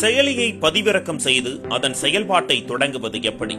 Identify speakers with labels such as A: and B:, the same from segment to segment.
A: செயலியை பதிவிறக்கம் செய்து அதன் செயல்பாட்டை தொடங்குவது எப்படி?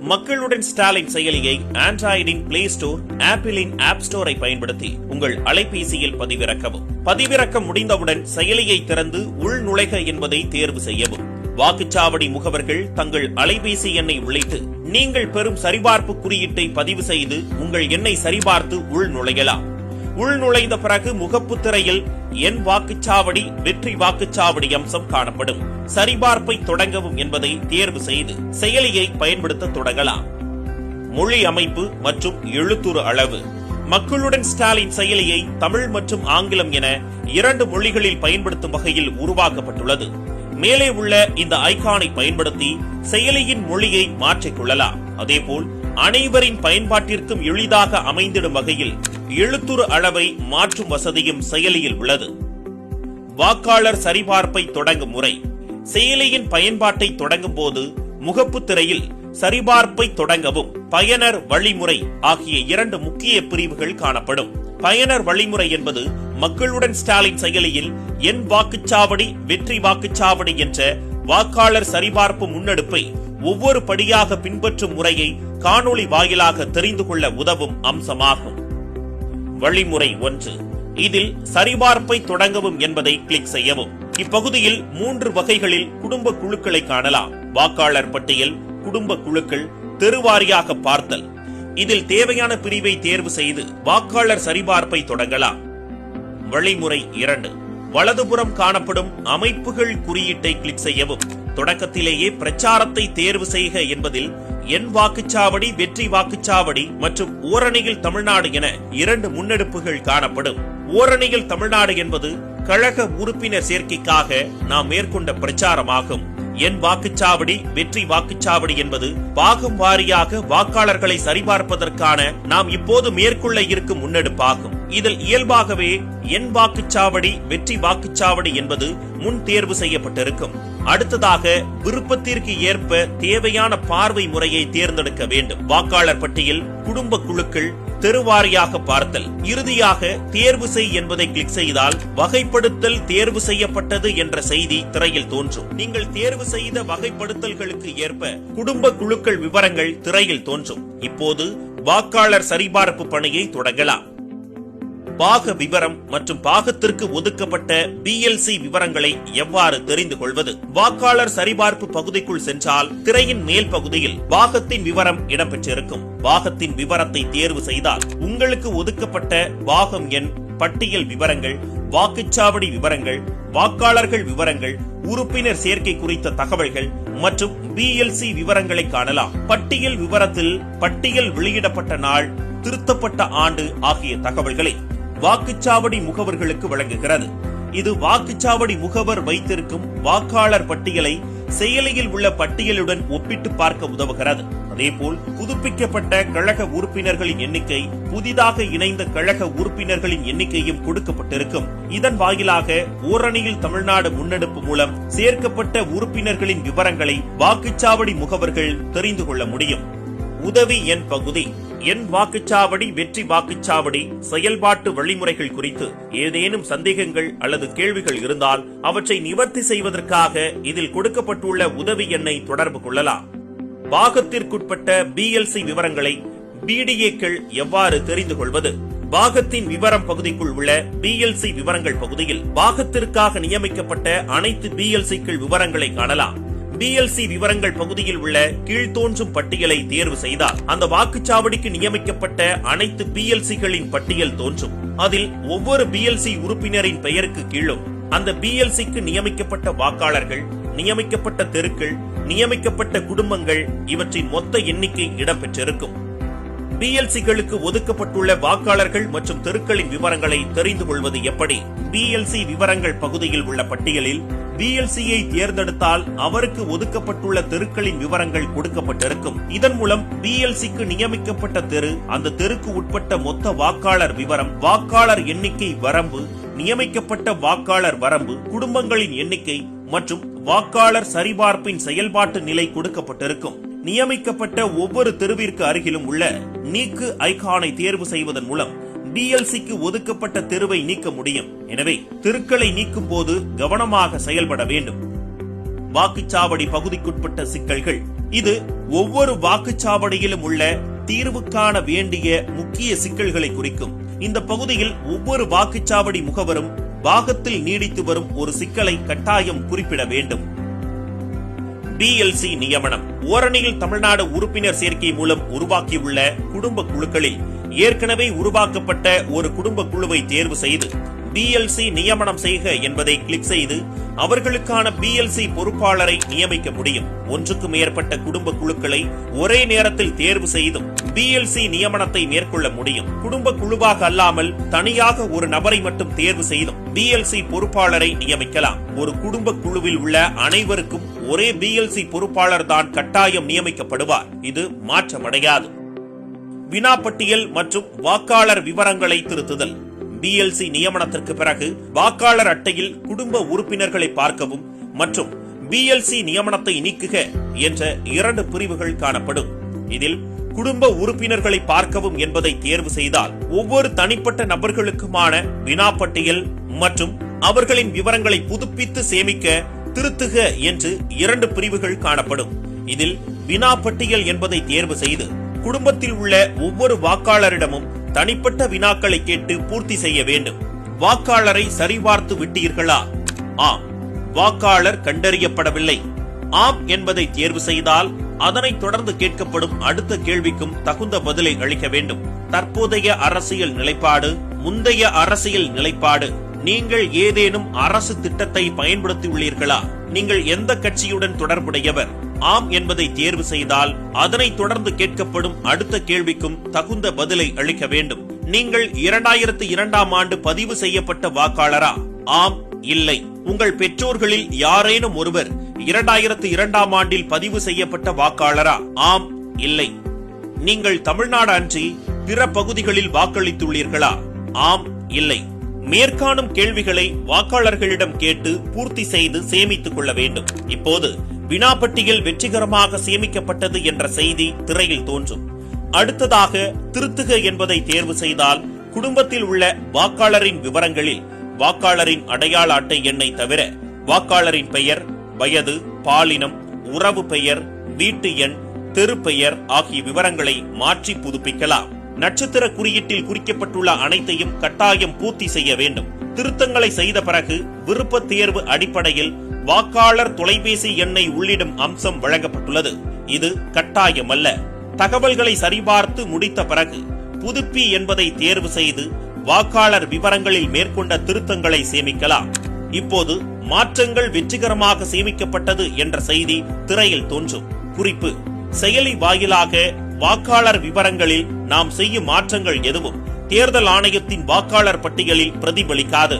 A: மக்களுடன் ஸ்டாலின் செயலியை ஆண்ட்ராய்டின் பிளே ஸ்டோர் ஆப்பிளின் ஆப் ஸ்டோரை பயன்படுத்தி உங்கள் அலைபேசியில் பதிவிறக்கவும். பதிவிறக்கம் முடிந்தவுடன் செயலியை திறந்து உள் நுழைக என்பதை தேர்வு செய்யவும். வாக்குச்சாவடி முகவர்கள் தங்கள் அலைபேசி எண்ணை உள்ளிட்டு நீங்கள் பெறும் சரிபார்ப்பு குறியீட்டை பதிவு செய்து உங்கள் எண்ணை சரிபார்த்து உள் நுழையலாம். உள் நுழைந்த பிறகு முகப்பு திரையில் என் வாக்குச்சாவடி வெற்றி வாக்குச்சாவடி அம்சம் காணப்படும். சரிபார்ப்பை தொடங்கவும் என்பதை தேர்வு செய்து செயலியை பயன்படுத்த தொடங்கலாம். மொழி அமைப்பு மற்றும் எழுத்துரு அளவு. மக்களுடன் ஸ்டாலின் செயலியை தமிழ் மற்றும் ஆங்கிலம் என இரண்டு மொழிகளில் பயன்படுத்தும் வகையில் உருவாக்கப்பட்டுள்ளது. மேலே உள்ள இந்த ஐகானை பயன்படுத்தி செயலியின் மொழியை மாற்றிக்கொள்ளலாம். அதே அதேபோல் அனைவரின் பயன்பாட்டிற்கும் எளிதாக அமைந்திடும் வகையில் எழுத்துரு அளவை மாற்றும் வசதியும் செயலியில் உள்ளது. வாக்காளர் சரிபார்ப்பை தொடங்கும் முறை. செயலியின் பயன்பாட்டை தொடங்கும் போது முகப்பு திரையில் சரிபார்ப்பை தொடங்கவும் பயனர் வழிமுறை ஆகிய இரண்டு முக்கிய பிரிவுகள் காணப்படும். பயனர் வழிமுறை என்பது மக்களுடன் ஸ்டாலின் செயலியில் என் வாக்குச்சாவடி வெற்றி வாக்குச்சாவடி என்ற வாக்காளர் சரிபார்ப்பு முன்னெடுப்பை ஒவ்வொரு படியாக பின்பற்றும் முறையை காணொளி வாயிலாக தெரிந்து கொள்ள உதவும் அம்சமாகும். வழிமுறை ஒன்று. இதில் சரிபார்ப்பை தொடங்கவும் என்பதை கிளிக் செய்யவும். இப்பகுதியில் மூன்று வகைகளில் குடும்ப குழுக்களை காணலாம். வாக்காளர் பட்டியல் குடும்ப குழுக்கள் தெருவாரியாக பார்த்தல். இதில் தேவையான பிரிவை தேர்வு செய்து வாக்காளர் சரிபார்ப்பை தொடங்கலாம். வழிமுறை இரண்டு. வலதுபுறம் காணப்படும் அமைப்புகள் குறியீட்டை கிளிக் செய்யவும். தொடக்கத்திலேயே பிரச்சாரத்தை தேர்வு செய்க என்பதில் என் வாக்குச்சாவடி வெற்றி வாக்குச்சாவடி மற்றும் ஓரணியில் தமிழ்நாடு என இரண்டு முன்னெடுப்புகள் காணப்படும். ஓரணியில் தமிழ்நாடு என்பது கழக உறுப்பினர் சேர்க்கைக்காக நாம் மேற்கொண்ட பிரச்சாரமாகும். என் வாக்குச்சாவடி வெற்றி வாக்குச்சாவடி என்பது பாகம் வாரியாக வாக்காளர்களை சரிபார்ப்பதற்கான நாம் இப்போது மேற்கொள்ள இருக்கும் முன்னெடுப்பாகும். இதில் இயல்பாகவே என் வாக்குச்சாவடி வெற்றி வாக்குச்சாவடி என்பது முன் தேர்வு செய்யப்பட்டிருக்கும். அடுத்ததாக விருப்பத்திற்கு ஏற்ப தேவையான பார்வை முறையை தேர்ந்தெடுக்க வேண்டும். வாக்காளர் பட்டியல் குடும்ப குழுக்கள் தெருவாரியாக பார்த்தல். இறுதியாக தேர்வு செய் என்பதை கிளிக் செய்தால் வகைப்படுத்தல் தேர்வு செய்யப்பட்டது என்ற செய்தி திரையில் தோன்றும். நீங்கள் தேர்வு செய்த வகைப்படுத்தல்களுக்கு ஏற்ப குடும்ப குழுக்கள் விவரங்கள் திரையில் தோன்றும். இப்போது வாக்காளர் சரிபார்ப்பு பணியை தொடங்கலாம். பாக விவரம் மற்றும் பாகத்திற்கு ஒதுக்கப்பட்ட பிஎல்சி விவரங்களை எவ்வாறு தெரிந்து கொள்வது? வாக்காளர் சரிபார்ப்பு பகுதிக்குள் சென்றால் திரையின் மேல் பகுதியில் பாகத்தின் விவரம் இடம்பெற்றிருக்கும். பாகத்தின் விவரத்தை தேர்வு செய்தால் உங்களுக்கு ஒதுக்கப்பட்ட பாகம் எண் பட்டியல் விவரங்கள் வாக்குச்சாவடி விவரங்கள் வாக்காளர்கள் விவரங்கள் உறுப்பினர் சேர்க்கை குறித்த தகவல்கள் மற்றும் பிஎல்சி விவரங்களை காணலாம். பட்டியல் விவரத்தில் பட்டியல் வெளியிடப்பட்ட நாள் திருத்தப்பட்ட ஆண்டு ஆகிய தகவல்களை வாக்குச்சாவடி முகவர்களுக்கு வழங்குகிறது. இது வாக்குச்சாவடி முகவர் வைத்திருக்கும் வாக்காளர் பட்டியலை செயலியில் உள்ள பட்டியலுடன் ஒப்பிட்டு பார்க்க உதவுகிறது. அதேபோல் புதுப்பிக்கப்பட்ட கழக உறுப்பினர்களின் எண்ணிக்கை புதிதாக இணைந்த கழக உறுப்பினர்களின் எண்ணிக்கையும் கொடுக்கப்பட்டிருக்கும். இதன் வாயிலாக ஓரணியில் தமிழ்நாடு முன்னெடுப்பு மூலம் சேர்க்கப்பட்ட உறுப்பினர்களின் விவரங்களை வாக்குச்சாவடி முகவர்கள் தெரிந்து கொள்ள முடியும். உதவி என் பகுதி. என் வாக்குச்சாவடி வெற்றி வாக்குச்சாவடி செயல்பாட்டு வழிமுறைகள் குறித்து ஏதேனும் சந்தேகங்கள் அல்லது கேள்விகள் இருந்தால் அவற்றை நிவர்த்தி செய்வதற்காக இதில் கொடுக்கப்பட்டுள்ள உதவி எண்ணை தொடர்பு கொள்ளலாம். பாகத்திற்குட்பட்ட பிஎல்சி விவரங்களை பிடிஏக்கள் எவ்வாறு தெரிந்து கொள்வது? பாகத்தின் விவரம் பகுதிக்குள் உள்ள பிஎல்சி விவரங்கள் பகுதியில் பாகத்திற்காக நியமிக்கப்பட்ட அனைத்து பிஎல்சிக்கள் விவரங்களை காணலாம். பிஎல்சி விவரங்கள் பகுதியில் உள்ள கீழ்த்தோன்றும் பட்டியலை தேர்வு செய்தால் அந்த வாக்குச்சாவடிக்கு நியமிக்கப்பட்ட அனைத்து பிஎல்சிகளின் பட்டியல் தோன்றும். அதில் ஒவ்வொரு பிஎல்சி உறுப்பினரின் பெயருக்கு கீழும் அந்த பிஎல்சிக்கு நியமிக்கப்பட்ட வாக்காளர்கள் நியமிக்கப்பட்ட தெருக்கள் நியமிக்கப்பட்ட குடும்பங்கள் இவற்றின் மொத்த எண்ணிக்கை இடம்பெற்றிருக்கும். பிஎல்சிகளுக்கு ஒதுக்கப்பட்டுள்ள வாக்காளர்கள் மற்றும் தெருக்களின் விவரங்களை தெரிந்து கொள்வது எப்படி? பிஎல்சி விவரங்கள் பகுதியில் உள்ள பட்டியலில் பிஎல்சியை தேர்ந்தெடுத்தால் அவருக்கு ஒதுக்கப்பட்டுள்ள தெருக்களின் விவரங்கள் கொடுக்கப்பட்டிருக்கும். இதன் மூலம் பிஎல்சிக்கு நியமிக்கப்பட்ட தெரு அந்த தெருக்கு உட்பட்ட மொத்த வாக்காளர் விவரம் வாக்காளர் எண்ணிக்கை வரம்பு நியமிக்கப்பட்ட வாக்காளர் வரம்பு குடும்பங்களின் எண்ணிக்கை மற்றும் வாக்காளர் சரிபார்ப்பின் செயல்பாட்டு நிலை கொடுக்கப்பட்டிருக்கும். நியமிக்கப்பட்ட ஒவ்வொரு தெருவிற்கு அருகிலும் உள்ள நீக்கு ஐகானை தேர்வு செய்வதன் மூலம் டிஎல்சிக்கு ஒதுக்கப்பட்ட தெருவை நீக்க முடியும். எனவே தெருக்களை நீக்கும் போது கவனமாக செயல்பட வேண்டும். வாக்குச்சாவடி பகுதிக்குட்பட்ட சிக்கல்கள். இது ஒவ்வொரு வாக்குச்சாவடியிலும் உள்ள தீர்வுக்கான வேண்டிய முக்கிய சிக்கல்களை குறிக்கும். இந்த பகுதியில் ஒவ்வொரு வாக்குச்சாவடி முகவரும் பாகத்தில் நீடித்து வரும் ஒரு சிக்கலை கட்டாயம் குறிப்பிட வேண்டும். பிஎல்சி நியமனம். ஓரணியில் தமிழ்நாடு உறுப்பினர் சேர்க்கை மூலம் உருவாக்கியுள்ள குடும்ப குழுக்களில் ஏற்கனவே உருவாக்கப்பட்ட ஒரு குடும்ப குழுவை தேர்வு செய்து பிஎல்சி நியமனம் செய்க என்பதை கிளிக் செய்து அவர்களுக்கான பிஎல்சி பொறுப்பாளரை நியமிக்க முடியும். ஒன்றுக்கு மேற்பட்ட குடும்ப குழுக்களை ஒரே நேரத்தில் தேர்வு செய்தும் பிஎல்சி நியமனத்தை மேற்கொள்ள முடியும். குடும்ப குழுவாக அல்லாமல் தனியாக ஒரு நபரை மட்டும் தேர்வு செய்தும் பிஎல்சி பொறுப்பாளரை நியமிக்கலாம். ஒரு குடும்ப குழுவில் உள்ள அனைவருக்கும் ஒரே பிஎல்சி பொறுப்பாளர் தான் கட்டாயம் நியமிக்கப்படுவார். இது மாற்றமடையாது. வினாப்பட்டியல் மற்றும் வாக்காளர் விவரங்களை திருத்துதல். பிஎல்சி நியமனத்திற்கு பிறகு வாக்காளர் அட்டையில் குடும்ப உறுப்பினர்களை பார்க்கவும் மற்றும் பிஎல்சி நியமனத்தை நீக்குக என்ற இரண்டு பிரிவுகள் காணப்படும். இதில் குடும்ப உறுப்பினர்களை பார்க்கவும் என்பதை தேர்வு செய்தால் ஒவ்வொரு தனிப்பட்ட நபர்களுக்குமான வினாப்பட்டியல் மற்றும் அவர்களின் விவரங்களை புதுப்பித்து சேமிக்க திருத்துக என்று இரண்டு பிரிவுகள் காணப்படும். இதில் வினா பட்டியல் என்பதை தேர்வு செய்து குடும்பத்தில் உள்ள ஒவ்வொரு வாக்காளரிடமும் தனிப்பட்ட வினாக்களை கேட்டு பூர்த்தி செய்ய வேண்டும். வாக்காளரை சரிபார்த்து விட்டீர்களா? ஆம். வாக்காளர் கண்டறியப்படவில்லை. ஆம் என்பதை தேர்வு செய்தால் அதனைத் தொடர்ந்து கேட்கப்படும் அடுத்த கேள்விக்கும் தகுந்த பதிலை அளிக்க வேண்டும். தற்போதைய அரசியல் நிலைப்பாடு முந்தைய அரசியல் நிலைப்பாடு. நீங்கள் ஏதேனும் அரசு திட்டத்தை பயன்படுத்தியுள்ளீர்களா? நீங்கள் எந்த கட்சியுடன் தொடர்புடையவர்? ஆம் என்பதை தேர்வு செய்தால் அதனைத் தொடர்ந்து கேட்கப்படும் அடுத்த கேள்விக்கும் தகுந்த பதிலை அளிக்க வேண்டும். நீங்கள் இரண்டாயிரத்து இரண்டாம் ஆண்டு பதிவு செய்யப்பட்ட வாக்காளரா? ஆம் இல்லை. உங்கள் பெற்றோர்களில் யாரேனும் ஒருவர் இரண்டாயிரத்து இரண்டாம் ஆண்டில் பதிவு செய்யப்பட்ட வாக்காளரா? ஆம் இல்லை. நீங்கள் தமிழ்நாடு அன்றி பிற பகுதிகளில் வாக்களித்துள்ளீர்களா? ஆம் இல்லை. மேற்காணும் கேள்விகளை வாக்காளர்களிடம் கேட்டு பூர்த்தி செய்து சேமித்துக் கொள்ள வேண்டும். இப்போது வினாப்பட்டியல் வெற்றிகரமாக சேமிக்கப்பட்டது என்ற செய்தி திரையில் தோன்றும். அடுத்ததாக திருத்துக என்பதை தேர்வு செய்தால் குடும்பத்தில் உள்ள வாக்காளரின் விவரங்களில் வாக்காளரின் அடையாள அட்டை எண்ணை தவிர வாக்காளரின் பெயர் வயது பாலினம் உறவு பெயர் வீட்டு எண் தெரு பெயர் ஆகிய விவரங்களை மாற்றி புதுப்பிக்கலாம். நட்சத்திர குறியீட்டில் குறிக்கப்பட்டுள்ள அனைத்தையும் கட்டாயம் பூர்த்தி செய்ய வேண்டும். திருத்தங்களை செய்த பிறகு விருப்ப தேர்வு அடிப்படையில் வாக்காளர் தொலைபேசி எண்ணை உள்ளிடும் அம்சம் வழங்கப்பட்டுள்ளது. இது கட்டாயமல்ல. தகவல்களை சரிபார்த்து முடித்த பிறகு புதுப்பி என்பதை தேர்வு செய்து வாக்காளர் விவரங்களில் மேற்கொண்ட திருத்தங்களை சேமிக்கலாம். இப்போது மாற்றங்கள் வெற்றிகரமாக சேமிக்கப்பட்டது என்ற செய்தி திரையில் தோன்றும். குறிப்பு செயலி வாயிலாக வாக்காளர் விவரங்களில் நாம் செய்யும் மாற்றங்கள் எதுவும் தேர்தல் ஆணையத்தின் வாக்காளர் பட்டியலில் பிரதிபலிக்காது.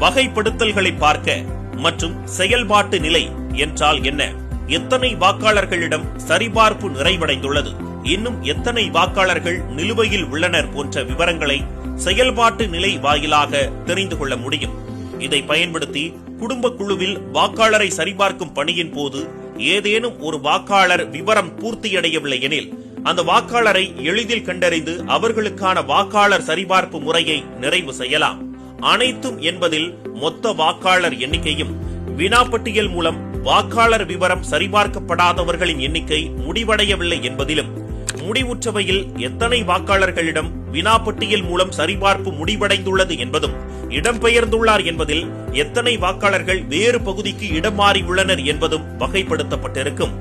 A: வகைப்படுத்தல்களை பார்க்க மற்றும் செயல்பாட்டு நிலை என்றால் என்ன? எத்தனை வாக்காளர்களிடம் சரிபார்ப்பு நிறைவடைந்துள்ளது? இன்னும் எத்தனை வாக்காளர்கள் நிலுவையில் உள்ளனர் போன்ற விவரங்களை செயல்பாட்டு நிலை வாயிலாக தெரிந்து கொள்ள முடியும். இதை பயன்படுத்தி குடும்ப குழுவில் வாக்காளரை சரிபார்க்கும் பணியின் போது ஏதேனும் ஒரு வாக்காளர் விவரம் பூர்த்தியடையவில்லை எனில் அந்த வாக்காளரை எளிதில் கண்டறிந்து அவர்களுக்கான வாக்காளர் சரிபார்ப்பு முறையை நிறைவு செய்யலாம். அனைத்தும் என்பதில் மொத்த வாக்காளர் எண்ணிக்கையும் வினாப்பட்டியல் மூலம் வாக்காளர் விவரம் சரிபார்க்கப்படாதவர்களின் எண்ணிக்கை முடிவடையவில்லை என்பதிலும் முடிவுற்றவையில் எத்தனை வாக்காளர்களிடம் வினாப்பட்டியல் மூலம் சரிபார்ப்பு முடிவடைந்துள்ளது என்பதும் இடம்பெயர்ந்துள்ளார் என்பதில் எத்தனை வாக்காளர்கள் வேறு பகுதிக்கு இடம் மாறியுள்ளனர் என்பதும் வகைப்படுத்தப்பட்டிருக்கும்.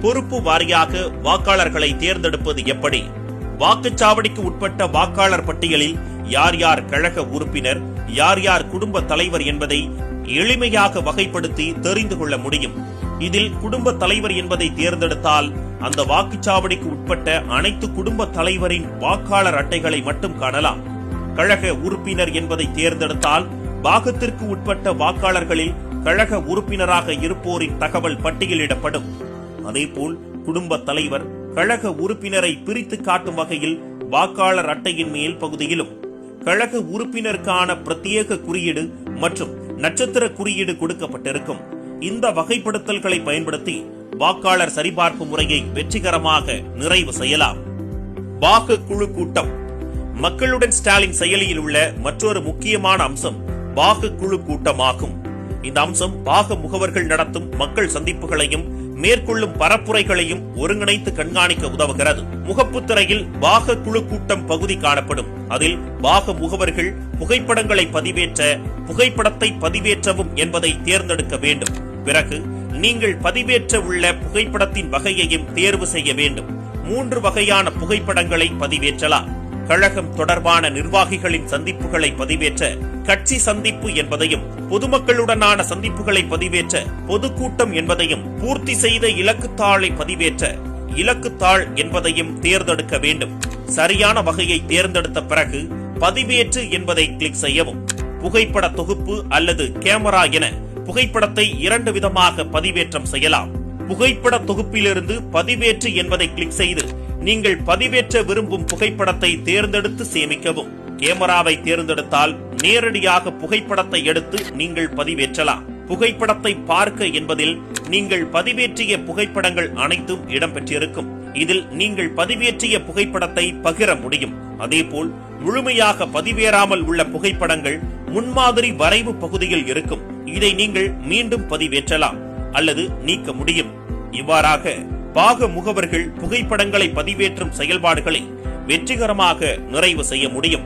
A: பொறுப்பு வாரியாக வாக்காளர்களை தேர்ந்தெடுப்பது எப்படி? வாக்குச்சாவடிக்கு உட்பட்ட வாக்காளர் பட்டியலில் யார் யார் கழக உறுப்பினர் யார் யார் குடும்ப தலைவர் என்பதை எளிமையாக வகைப்படுத்தி தெரிந்து கொள்ள முடியும். இதில் குடும்ப தலைவர் என்பதை தேர்ந்தெடுத்தால் அந்த வாக்குச்சாவடிக்கு உட்பட்ட அனைத்து குடும்ப தலைவரின் வாக்காளர் அட்டைகளை மட்டும் காணலாம். கழக உறுப்பினர் என்பதை தேர்ந்தெடுத்தால் பாகத்திற்கு உட்பட்ட வாக்காளர்களில் கழக உறுப்பினராக இருப்போரின் தகவல் பட்டியலிடப்படும். அதேபோல் குடும்ப தலைவர் கழக உறுப்பினரை பிரித்து காட்டும் வகையில் வாக்காளர் அட்டையின் மேல் பகுதியிலும் கழக உறுப்பினருக்கான பிரத்யேக குறியீடு மற்றும் நட்சத்திர குறியீடு கொடுக்கப்பட்டிருக்கும். இந்த வகைப்படுத்தல்களை பயன்படுத்தி வாக்காளர் சரிபார்ப்பு முறையை வெற்றிகரமாக நிறைவு செய்யலாம். வாக்கு குழு கூட்டம். மக்களுடன் ஸ்டாலின் செயலியில் உள்ள மற்றொரு முக்கியமான அம்சம் வாக்கு குழு கூட்டமாகும். இந்த அம்சம் பாக முகவர்கள் நடத்தும் மக்கள் சந்திப்புகளையும் மேற்கொள்ளும் பரப்புரைகளையும் ஒருங்கிணைத்து கண்காணிக்க உதவுகிறது. முகப்பு திரையில் பாக குழு கூட்டம் பகுதி காணப்படும். அதில் பாக முகவர்கள் புகைப்படங்களை பதிவேற்ற புகைப்படத்தை பதிவேற்றவும் என்பதை தேர்ந்தெடுக்க வேண்டும். பிறகு நீங்கள் பதிவேற்ற உள்ள புகைப்படத்தின் வகையையும் தேர்வு செய்ய வேண்டும். மூன்று வகையான புகைப்படங்களை பதிவேற்றலாம். கழகம் தொடர்பான நிர்வாகிகளின் சந்திப்புகளை பதிவேற்ற கட்சி சந்திப்பு என்பதையும் பொதுமக்களுடனான சந்திப்புகளை பதிவேற்ற பொதுக்கூட்டம் என்பதையும் பூர்த்தி செய்த இலக்குத்தாளை பதிவேற்ற இலக்குத்தாள் என்பதையும் தேர்ந்தெடுக்க வேண்டும். சரியான வகையை தேர்ந்தெடுத்த பிறகு பதிவேற்று என்பதை கிளிக் செய்யவும். புகைப்பட தொகுப்பு அல்லது கேமரா என புகைப்படத்தை இரண்டு விதமாக பதிவேற்றம் செய்யலாம். புகைப்பட தொகுப்பிலிருந்து பதிவேற்று என்பதை கிளிக் செய்து நீங்கள் பதிவேற்ற விரும்பும் புகைப்படத்தை தேர்ந்தெடுத்து சேமிக்கவும். கேமராவை தேர்ந்தெடுத்தால் நேரடியாக புகைப்படத்தை எடுத்து நீங்கள் பதிவேற்றலாம். புகைப்படத்தை பார்க்க என்பதில் நீங்கள் பதிவேற்றிய புகைப்படங்கள் அனைத்தும் இடம்பெற்றிருக்கும். இதில் நீங்கள் பதிவேற்றிய புகைப்படத்தை பகிர முடியும். அதேபோல் முழுமையாக பதிவேறாமல் உள்ள புகைப்படங்கள் முன்மாதிரி வரைவு பகுதியில் இருக்கும். இதை நீங்கள் மீண்டும் பதிவேற்றலாம் அல்லது நீக்க முடியும். இவ்வாறாக பாக முகவர்கள் புகைப்படங்களை பதிவேற்றும் செயல்பாடுகளை வெற்றிகரமாக நிறைவு செய்ய முடியும்.